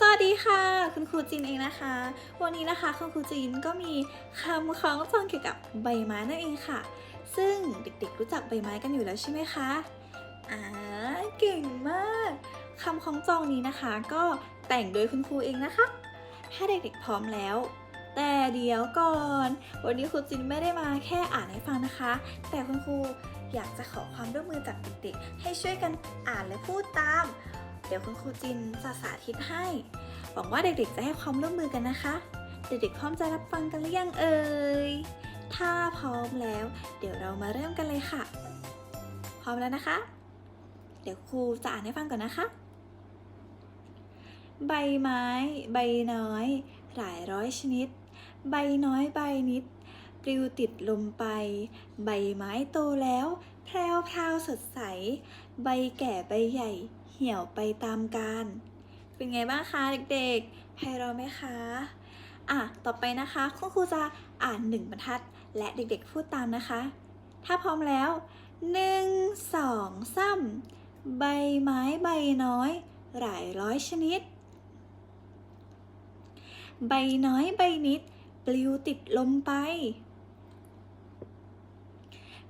สวัสดีค่ะ คุณครูจินเองนะคะ วันนี้นะคะคุณครูจินก็มีคำคล้องจองเกี่ยวกับใบไม้นั่นเองค่ะ ซึ่งเด็กๆรู้จักใบไม้กันอยู่แล้วใช่ไหมคะอ่าเก่งมากคำคล้องจองนี้นะคะ ก็แต่งโดยคุณครูเองนะคะ ถ้าเด็กๆพร้อมแล้ว แต่เดี๋ยวก่อน วันนี้ครูจินไม่ได้มาแค่อ่านให้ฟังนะคะ แต่คุณครูอยากจะขอความร่วมมือจากเด็กๆให้ช่วยกันอ่านและพูดตาม เดี๋ยวคุณครูจินจะสาธิตให้ หวังว่าเด็กๆจะให้ความร่วมมือกันนะคะ เด็กๆพร้อมจะรับฟังกันหรือยังเอ่ย ถ้าพร้อมแล้ว เดี๋ยวเรามาเริ่มกันเลยค่ะ พร้อมแล้วนะคะ เดี๋ยวครูจะอ่านให้ฟังก่อนนะคะ ใบไม้ ใบน้อย หลายร้อยชนิด ใบน้อยใบนิด ปลิวติดลมไป ใบไม้โตแล้ว แพรวพราวสดใส ใบแก่ใบใหญ่ เหี่ยวไปตามกาลเป็นไงบ้างคะเด็กๆไพเราไหมคะอะต่อไปนะคะคุณครูจะอ่านหนึ่งบรรทัด และเด็กๆพูดตามนะคะ ถ้าพร้อมแล้วหนึ่งสองสามใบไม้ใบน้อย หลายร้อยชนิด ใบน้อยใบนิด ปลิวติดลมไป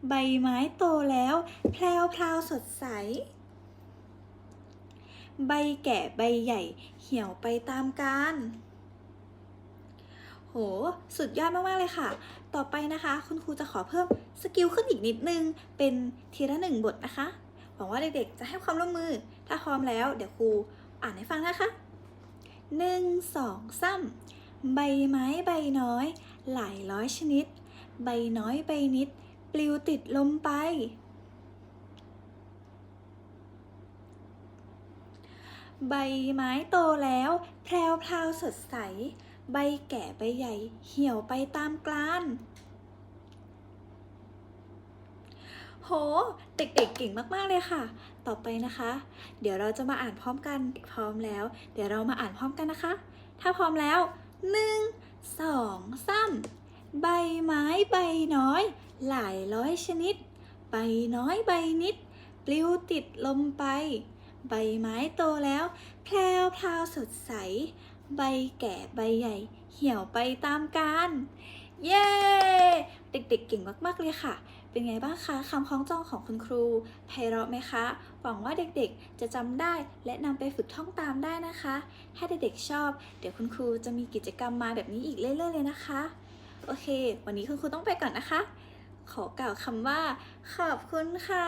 ใบไม้โตแล้วแพรวพราวสดใส ใบแก่ใบใหญ่เหี่ยวไปตามกาลโห สุดยอดมาก ๆ เลยค่ะ ต่อไปนะคะ คุณครูจะขอเพิ่มสกิลขึ้นอีกนิดนึง เป็นทีละหนึ่งบทนะคะ หวังว่าเด็ก ๆ จะให้ความร่วมมือ ถ้าพร้อมแล้ว เดี๋ยวครูอ่านให้ฟังนะคะหนึ่งสองสามใบไม้ใบน้อย หลายร้อยชนิด ใบน้อยใบนิด ปลิวติดลมไป ใบไม้โตแล้ว แพรวพราวสดใส ใบแก่ใบใหญ่ เหี่ยวไปตามกลานโห เด็กๆเเก่งมากๆ เลยค่ะ ต่อไปนะคะ เดี๋ยวเราจะมาอ่านพร้อมกัน พร้อมแล้ว เดี๋ยวเรามาอ่านพร้อมกันนะคะ ถ้าพร้อมแล้วหนึ่งสองสามใบไม้ใบน้อย หลายร้อยชนิด ใบน้อยใบนิด ปลิวติดลมไป ใบไม้โตแล้ว แพรวพราวสดใส ใบแก่ใบใหญ่ เหี่ยวไปตามกาลเย้ เด็กๆเก่งมากๆเลยค่ะ เป็นไงบ้างคะคำคล้องจองของคุณครูไพเราะไหมคะ หวังว่าเด็กๆ จะจำได้และนำไปฝึกท่องตามได้นะคะ ถ้าเด็กๆชอบ เดี๋ยวคุณครูจะมีกิจกรรมมาแบบนี้อีกเรื่อยๆเลยนะคะ โอเค วันนี้คุณครูต้องไปก่อนนะคะ ขอกล่าวคำว่า ขอบคุณค่ะ